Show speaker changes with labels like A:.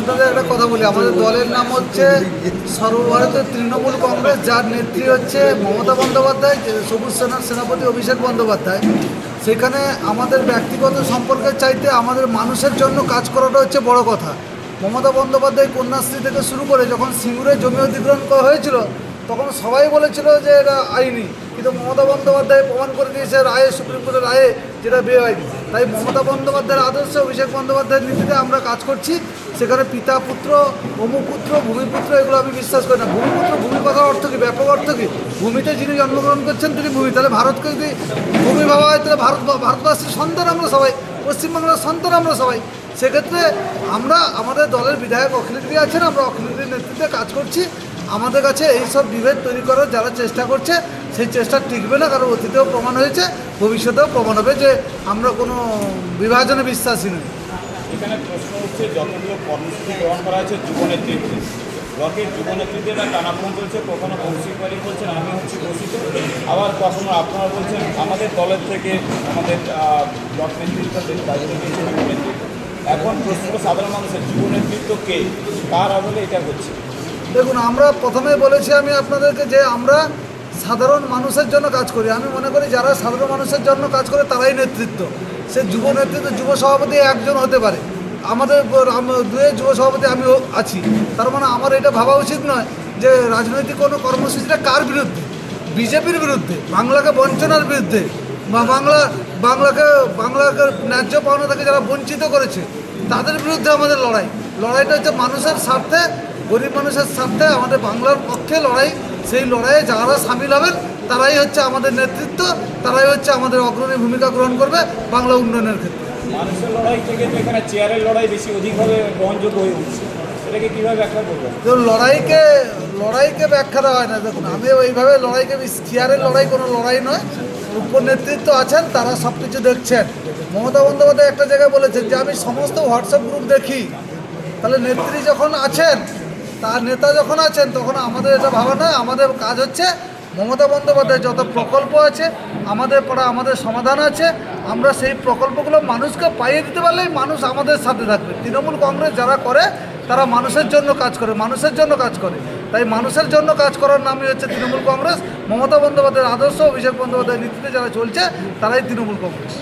A: আপনাদের একটা কথা বলি। আমাদের দলের নাম হচ্ছে সর্বভারতীয় তৃণমূল কংগ্রেস, যার নেত্রী হচ্ছে মমতা বন্দ্যোপাধ্যায় সবুজ সেনার সেনাপতি অভিষেক বন্দ্যোপাধ্যায়। সেখানে আমাদের ব্যক্তিগত সম্পর্কের চাইতে আমাদের মানুষের জন্য কাজ করাটা হচ্ছে বড় কথা। মমতা বন্দ্যোপাধ্যায় কন্যাশ্রী থেকে শুরু করে যখন সিঙ্গুরে জমি অধিগ্রহণ করা হয়েছিল, তখন সবাই বলেছিল যে এটা আইনি। কিন্তু মমতা বন্দ্যোপাধ্যায় প্রমাণ করে দিয়েছে, রায়ে, সুপ্রিম কোর্টের রায়ে যেটা বেআইনি। তাই মমতা বন্দ্যোপাধ্যায়ের আদর্শে অভিষেক বন্দ্যোপাধ্যায়ের নীতিতে আমরা কাজ করছি। সেখানে পিতা পুত্র অমুপুত্র ভূমিপুত্র এগুলো আমি বিশ্বাস করি না। ভূমিপুত্র ভূমি কথার অর্থ কী? ব্যাপক অর্থ কী? ভূমিতে যিনি জন্মগ্রহণ করছেন, তিনি ভূমি। তাহলে ভারতকে যদি ভূমি ভাবা হয়, তাহলে ভারত, ভারতবাসীর সন্তান আমরা সবাই, পশ্চিমবাংলার সন্তান আমরা সবাই। সেক্ষেত্রে আমরা, আমাদের দলের বিধায়ক অখিলেন্দ্রী আছেন, আমরা অখিলেন্দ্রীর নেতৃত্বে কাজ করছি। আমাদের কাছে এই সব বিভেদ তৈরি করার যারা চেষ্টা করছে, সেই চেষ্টা টিকবে না, কারণ অতীতেও প্রমাণ হয়েছে, ভবিষ্যতেও প্রমাণ হবে যে আমরা কোনো বিভাজনে বিশ্বাসী নই।
B: এখানে প্রশ্ন হচ্ছে, যতগুলো কর্মসূচি গ্রহণ করা হয়েছে যুব নেতৃত্বে ব্লকের যুব নেতৃত্বে একটা টানাপোড়েন চলছে কখনো কৌশিক বাড়ি বলছেন আমি হচ্ছি ঘোষিত আবার কখনো আপনারা বলছেন, আমাদের দলের থেকে, আমাদের ব্লক নেতৃত্ব থেকে দায়িত্ব দিয়েছে যুব নেতৃত্ব। এখন প্রশ্ন সাধারণ মানুষের যুব নেতৃত্ব কে? কার আমলে এটা হচ্ছে?
A: দেখুন, আমরা প্রথমে বলেছি আমি আপনাদেরকে যে আমরা সাধারণ মানুষের জন্য কাজ করি। আমি মনে করি যারা সাধারণ মানুষের জন্য কাজ করে তারাই নেতৃত্ব। সে যুব নেতৃত্ব, যুব সভাপতি একজন হতে পারে। আমাদের আম- দুয়ে যুব সভাপতি আমিও আছি। তার মানে আমার এটা ভাবা উচিত নয় যে রাজনৈতিক কোনো কর্মসূচিটা কার বিরুদ্ধে? বিজেপির বিরুদ্ধে? বাংলাকে বঞ্চনার বিরুদ্ধে? বা বাংলা, বাংলাকে বাংলাকে ন্যায্য পাওনা থেকে যারা বঞ্চিত করেছে, তাদের বিরুদ্ধে আমাদের লড়াই। লড়াইটা হচ্ছে মানুষের স্বার্থে গরিব মানুষের স্বার্থে আমাদের বাংলার পক্ষে লড়াই সেই লড়াইয়ে যারা সামিল হবেন তারাই হচ্ছে আমাদের নেতৃত্ব তারাই হচ্ছে আমাদের অগ্রণী ভূমিকা গ্রহণ করবে বাংলা উন্নয়নের ক্ষেত্রে।
B: মানুষের লড়াই থেকে তো এখানে চেয়ারের লড়াই বেশি অধিকভাবে গ্রহণযোগ্য হয়ে উঠছে। এটাকে কীভাবে ব্যাখ্যা করবেন?
A: তো লড়াইকে লড়াইকে ব্যাখ্যা দেওয়া হয় না। দেখুন আমি ওইভাবে লড়াইকে চেয়ারের লড়াই কোনো লড়াই নয়। উপর নেতৃত্ব আছেন তারা সব কিছু দেখছেন। মমতা বন্দ্যোপাধ্যায় একটা জায়গায় বলেছেন যে আমি সমস্ত হোয়াটসঅ্যাপ গ্রুপ দেখি। তাহলে নেত্রী যখন আছেন তার নেতা যখন আছেন, তখন আমাদের এটা ভাবা নয়। আমাদের কাজ হচ্ছে মমতা বন্দ্যোপাধ্যায় যত প্রকল্প আছে, আমাদের পড়া আমাদের সমাধান আছে। আমরা সেই প্রকল্পগুলো মানুষকে পাইয়ে দিতে পারলেই মানুষ আমাদের সাথে থাকবে। তৃণমূল কংগ্রেস যারা করে, তারা মানুষের জন্য কাজ করে, মানুষের জন্য কাজ করে। তাই মানুষের জন্য কাজ করার নামই হচ্ছে তৃণমূল কংগ্রেস। মমতা বন্দ্যোপাধ্যায়ের আদর্শ, অভিষেক বন্দ্যোপাধ্যায়ের নীতিতে যারা চলছে, তারাই তৃণমূল কংগ্রেস।